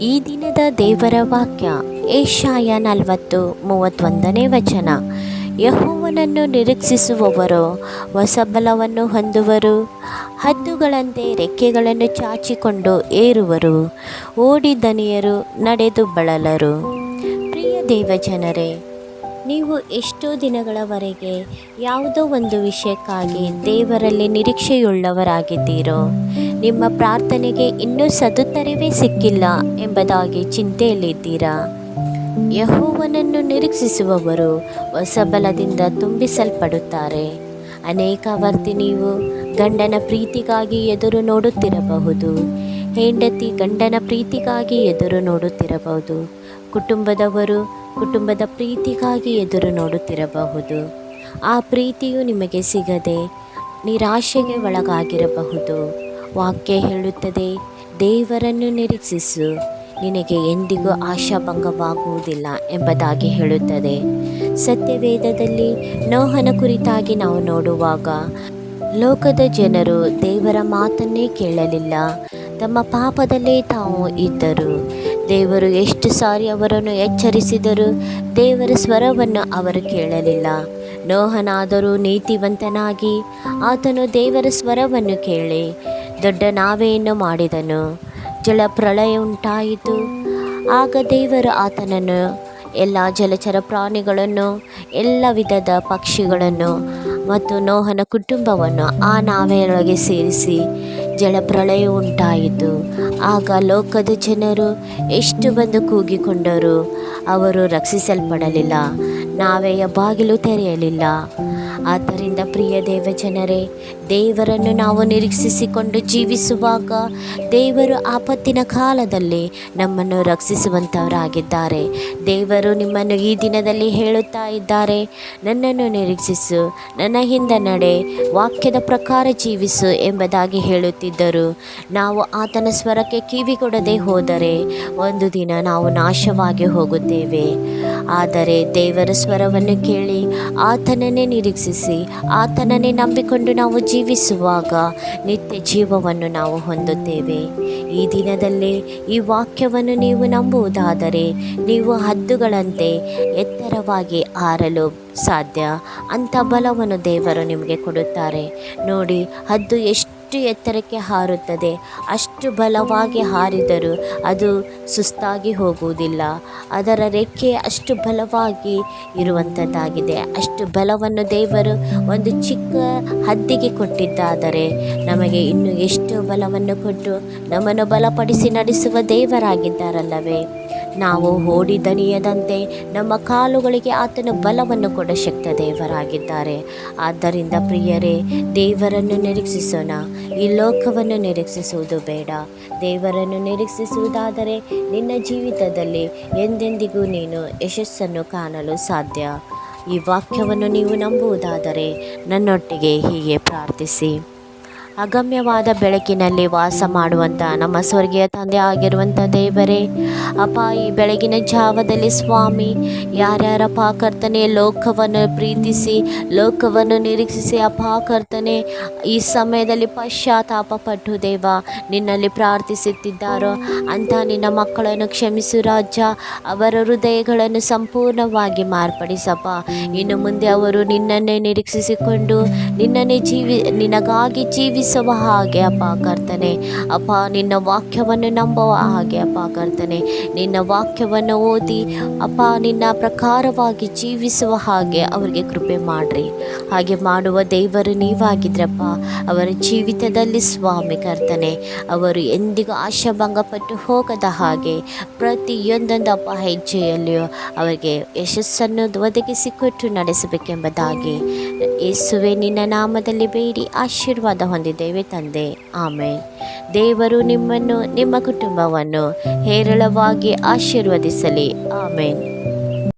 ಈ ದಿನದ ದೇವರ ವಾಕ್ಯ, ಏಷಾಯ ನಲವತ್ತು ಮೂವತ್ತೊಂದನೇ ವಚನ. ಯಹೋವನನ್ನು ನಿರೀಕ್ಷಿಸುವವರು ಹೊಸಬಲವನ್ನು ಹೊಂದುವರು, ಹದ್ದುಗಳಂತೆ ರೆಕ್ಕೆಗಳನ್ನು ಚಾಚಿಕೊಂಡು ಏರುವರು, ಓಡಿ ದನಿಯರು ನಡೆದು ಬಳಲರು. ಪ್ರಿಯ ದೇವಜನರೇ, ನೀವು ಎಷ್ಟೋ ದಿನಗಳವರೆಗೆ ಯಾವುದೋ ಒಂದು ವಿಷಯಕ್ಕಾಗಿ ದೇವರಲ್ಲಿ ನಿರೀಕ್ಷೆಯುಳ್ಳವರಾಗಿದ್ದೀರೋ ನಿಮ್ಮ ಪ್ರಾರ್ಥನೆಗೆ ಇನ್ನೂ ಸದುತ್ತರವೇ ಸಿಕ್ಕಿಲ್ಲ ಎಂಬುದಾಗಿ ಚಿಂತೆಯಲ್ಲಿದ್ದೀರಾ? ಯಹೋವನನ್ನು ನಿರೀಕ್ಷಿಸುವವರು ಹೊಸ ಬಲದಿಂದ ತುಂಬಿಸಲ್ಪಡುತ್ತಾರೆ. ಅನೇಕ ವರ್ತಿ ನೀವು ಗಂಡನ ಪ್ರೀತಿಗಾಗಿ ಎದುರು ನೋಡುತ್ತಿರಬಹುದು. ಹೆಂಡತಿ ಗಂಡನ ಪ್ರೀತಿಗಾಗಿ ಎದುರು ನೋಡುತ್ತಿರಬಹುದು. ಕುಟುಂಬದವರು ಕುಟುಂಬದ ಪ್ರೀತಿಗಾಗಿ ಎದುರು ನೋಡುತ್ತಿರಬಹುದು. ಆ ಪ್ರೀತಿಯು ನಿಮಗೆ ಸಿಗದೆ ನಿರಾಶೆಗೆ ಒಳಗಾಗಿರಬಹುದು. ವಾಕ್ಯ ಹೇಳುತ್ತದೆ, ದೇವರನ್ನು ನಿರೀಕ್ಷಿಸು, ನಿನಗೆ ಎಂದಿಗೂ ಆಶಾಭಂಗವಾಗುವುದಿಲ್ಲ ಎಂಬುದಾಗಿ ಹೇಳುತ್ತದೆ. ಸತ್ಯವೇದದಲ್ಲಿ ನೋಹನ ಕುರಿತಾಗಿ ನಾವು ನೋಡುವಾಗ, ಲೋಕದ ಜನರು ದೇವರ ಮಾತನ್ನೇ ಕೇಳಲಿಲ್ಲ. ತಮ್ಮ ಪಾಪದಲ್ಲೇ ತಾವು ಇದ್ದರು. ದೇವರು ಎಷ್ಟು ಸಾರಿ ಅವರನ್ನು ಎಚ್ಚರಿಸಿದರು ದೇವರ ಸ್ವರವನ್ನು ಅವರು ಕೇಳಲಿಲ್ಲ. ನೋಹನಾದರೂ ನೀತಿವಂತನಾಗಿ ಆತನು ದೇವರ ಸ್ವರವನ್ನು ಕೇಳಿ ದೊಡ್ಡ ನಾವೆಯನ್ನು ಮಾಡಿದನು. ಜಲ ಪ್ರಳಯ ಉಂಟಾಯಿತು. ಆಗ ದೇವರು ಆತನನ್ನು, ಎಲ್ಲ ಜಲಚರ ಪ್ರಾಣಿಗಳನ್ನು, ಎಲ್ಲ ವಿಧದ ಪಕ್ಷಿಗಳನ್ನು ಮತ್ತು ನೋಹನ ಕುಟುಂಬವನ್ನು ಆ ನಾವೆಯೊಳಗೆ ಸೇರಿಸಿ ಜಲಪ್ರಳಯ ಉಂಟಾಯಿತು. ಆಗ ಲೋಕದ ಜನರು ಎಷ್ಟು ಬಂದು ಕೂಗಿಕೊಂಡರು, ಅವರು ರಕ್ಷಿಸಲ್ಪಡಲಿಲ್ಲ. ನಾವೆಯ ಬಾಗಿಲು ತೆರೆಯಲಿಲ್ಲ. ಆದ್ದರಿಂದ ಪ್ರಿಯ ದೇವಜನರೇ, ದೇವರನ್ನು ನಾವು ನಿರೀಕ್ಷಿಸಿಕೊಂಡು ಜೀವಿಸುವಾಗ ದೇವರು ಆಪತ್ತಿನ ಕಾಲದಲ್ಲಿ ನಮ್ಮನ್ನು ರಕ್ಷಿಸುವಂಥವರಾಗಿದ್ದಾರೆ ದೇವರು ನಿಮ್ಮನ್ನು ಈ ದಿನದಲ್ಲಿ ಹೇಳುತ್ತಾ ಇದ್ದಾರೆ, ನನ್ನನ್ನು ನಿರೀಕ್ಷಿಸು, ನನ್ನ ಹಿಂದೆ ನಡೆ, ವಾಕ್ಯದ ಪ್ರಕಾರ ಜೀವಿಸು ಎಂಬುದಾಗಿ ಹೇಳುತ್ತಿದ್ದರು. ನಾವು ಆತನ ಸ್ವರಕ್ಕೆ ಕಿವಿ ಕೊಡದೆ ಹೋದರೆ ಒಂದು ದಿನ ನಾವು ನಾಶವಾಗಿ ಹೋಗುತ್ತೇವೆ. ಆದರೆ ದೇವರ ಸ್ವರವನ್ನು ಕೇಳಿ ಆತನನ್ನೇ ನಿರೀಕ್ಷಿಸಿ, ಆತನನ್ನೇ ನಂಬಿಕೊಂಡು ನಾವು ಜೀವಿಸುವಾಗ ನಿತ್ಯ ಜೀವವನ್ನು ನಾವು ಹೊಂದುತ್ತೇವೆ. ಈ ದಿನದಲ್ಲಿ ಈ ವಾಕ್ಯವನ್ನು ನೀವು ನಂಬುವುದಾದರೆ ನೀವು ಹದ್ದುಗಳಂತೆ ಎತ್ತರವಾಗಿ ಹಾರಲು ಸಾಧ್ಯ. ಅಂಥ ಬಲವನ್ನು ದೇವರು ನಿಮಗೆ ಕೊಡುತ್ತಾರೆ. ನೋಡಿ, ಹದ್ದು ಎಷ್ಟು ಎತ್ತರಕ್ಕೆ ಹಾರುತ್ತದೆ. ಅಷ್ಟು ಬಲವಾಗಿ ಹಾರಿದರೂ ಅದು ಸುಸ್ತಾಗಿ ಹೋಗುವುದಿಲ್ಲ. ಅದರ ರೆಕ್ಕೆ ಅಷ್ಟು ಬಲವಾಗಿ ಇರುವಂಥದ್ದಾಗಿದೆ. ಅಷ್ಟು ಬಲವನ್ನು ದೇವರು ಒಂದು ಚಿಕ್ಕ ಹದ್ದಿಗೆ ಕೊಟ್ಟಿದ್ದಾದರೆ ನಮಗೆ ಇನ್ನು ಎಷ್ಟು ಬಲವನ್ನು ಕೊಟ್ಟು ನಮ್ಮನ್ನು ಬಲಪಡಿಸಿ ನಡೆಸುವ ದೇವರಾಗಿದ್ದಾರಲ್ಲವೇ? ನಾವು ಓಡಿ ದಣಿಯದಂತೆ ನಮ್ಮ ಕಾಲುಗಳಿಗೆ ಆತನ ಬಲವನ್ನು ಕೊಡ ಶಕ್ತ ದೇವರಾಗಿದ್ದಾರೆ. ಆದ್ದರಿಂದ ಪ್ರಿಯರೇ, ದೇವರನ್ನು ನಿರೀಕ್ಷಿಸೋಣ. ಈ ಲೋಕವನ್ನು ನಿರೀಕ್ಷಿಸುವುದು ಬೇಡ. ದೇವರನ್ನು ನಿರೀಕ್ಷಿಸುವುದಾದರೆ ನಿನ್ನ ಜೀವಿತದಲ್ಲಿ ಎಂದೆಂದಿಗೂ ನೀನು ಯಶಸ್ಸನ್ನು ಕಾಣಲು ಸಾಧ್ಯ. ಈ ವಾಕ್ಯವನ್ನು ನೀವು ನಂಬುವುದಾದರೆ ನನ್ನೊಟ್ಟಿಗೆ ಹೀಗೆ ಪ್ರಾರ್ಥಿಸಿ. ಅಗಮ್ಯವಾದ ಬೆಳಕಿನಲ್ಲಿ ವಾಸ ಮಾಡುವಂಥ ನಮ್ಮ ಸ್ವರ್ಗೀಯ ತಂದೆ ಆಗಿರುವಂಥ ದೇವರೇ, ಅಪ್ಪ, ಈ ಬೆಳಗಿನ ಜಾವದಲ್ಲಿ ಸ್ವಾಮಿ, ಯಾರ್ಯಾರ ಪಾಕರ್ತನೆ ಲೋಕವನ್ನು ಪ್ರೀತಿಸಿ, ಲೋಕವನ್ನು ನಿರೀಕ್ಷಿಸಿ, ಅಪ್ಪ ಕರ್ತನೆ, ಈ ಸಮಯದಲ್ಲಿ ಪಶ್ಚಾತ್ತಾಪ ಪಟ್ಟು ದೇವ, ನಿನ್ನಲ್ಲಿ ಪ್ರಾರ್ಥಿಸುತ್ತಿದ್ದಾರೋ ಅಂತ ನಿನ್ನ ಮಕ್ಕಳನ್ನು ಕ್ಷಮಿಸು ರಾಜ ಅವರ ಹೃದಯಗಳನ್ನು ಸಂಪೂರ್ಣವಾಗಿ ಮಾರ್ಪಡಿಸಪ್ಪ. ಇನ್ನು ಮುಂದೆ ಅವರು ನಿನ್ನನ್ನೇ ನಿರೀಕ್ಷಿಸಿಕೊಂಡು, ನಿನ್ನನ್ನೇ ಜೀವಿ, ನಿನಗಾಗಿ ಜೀವಿಸುವ ಹಾಗೆ ಅಪ್ಪ ಕರ್ತನೆ. ಅಪ್ಪ, ನಿನ್ನ ವಾಕ್ಯವನ್ನು ನಂಬುವ ಹಾಗೆ ಅಪ್ಪ ಕರ್ತನೆ. ನಿನ್ನ ವಾಕ್ಯವನ್ನು ಓದಿ ಅಪ್ಪ, ನಿನ್ನ ಪ್ರಕಾರವಾಗಿ ಜೀವಿಸುವ ಹಾಗೆ ಅವರಿಗೆ ಕೃಪೆ ಮಾಡಿರಿ. ಹಾಗೆ ಮಾಡುವ ದೇವರು ನೀವಾಗಿದ್ರಪ್ಪ. ಅವರ ಜೀವಿತದಲ್ಲಿ ಸ್ವಾಮಿ ಕರ್ತನೆ. ಅವರು ಎಂದಿಗೂ ಆಶಾಭಂಗಪಟ್ಟು ಹೋಗದ ಹಾಗೆ ಪ್ರತಿಯೊಂದೊಂದು ಅಪ್ಪ ಹೆಜ್ಜೆಯಲ್ಲಿಯೂ ಅವರಿಗೆ ಯಶಸ್ಸನ್ನು ಒದಗಿಸಿಕೊಟ್ಟು ನಡೆಸಬೇಕೆಂಬುದಾಗಿ ಯೇಸುವೆ, ನಿನ್ನ ನಾಮದಲ್ಲಿ ಬೇಡಿ ಆಶೀರ್ವಾದ ಹೊಂದಿದ್ದೇವೆ ತಂದೆ. ಆಮೇಲೆ ದೇವರು ನಿಮ್ಮನ್ನು, ನಿಮ್ಮ ಕುಟುಂಬವನ್ನು ಹೇರಳವಾಗಿ ಆಶೀರ್ವದಿಸಲಿ. ಆಮೇನ್.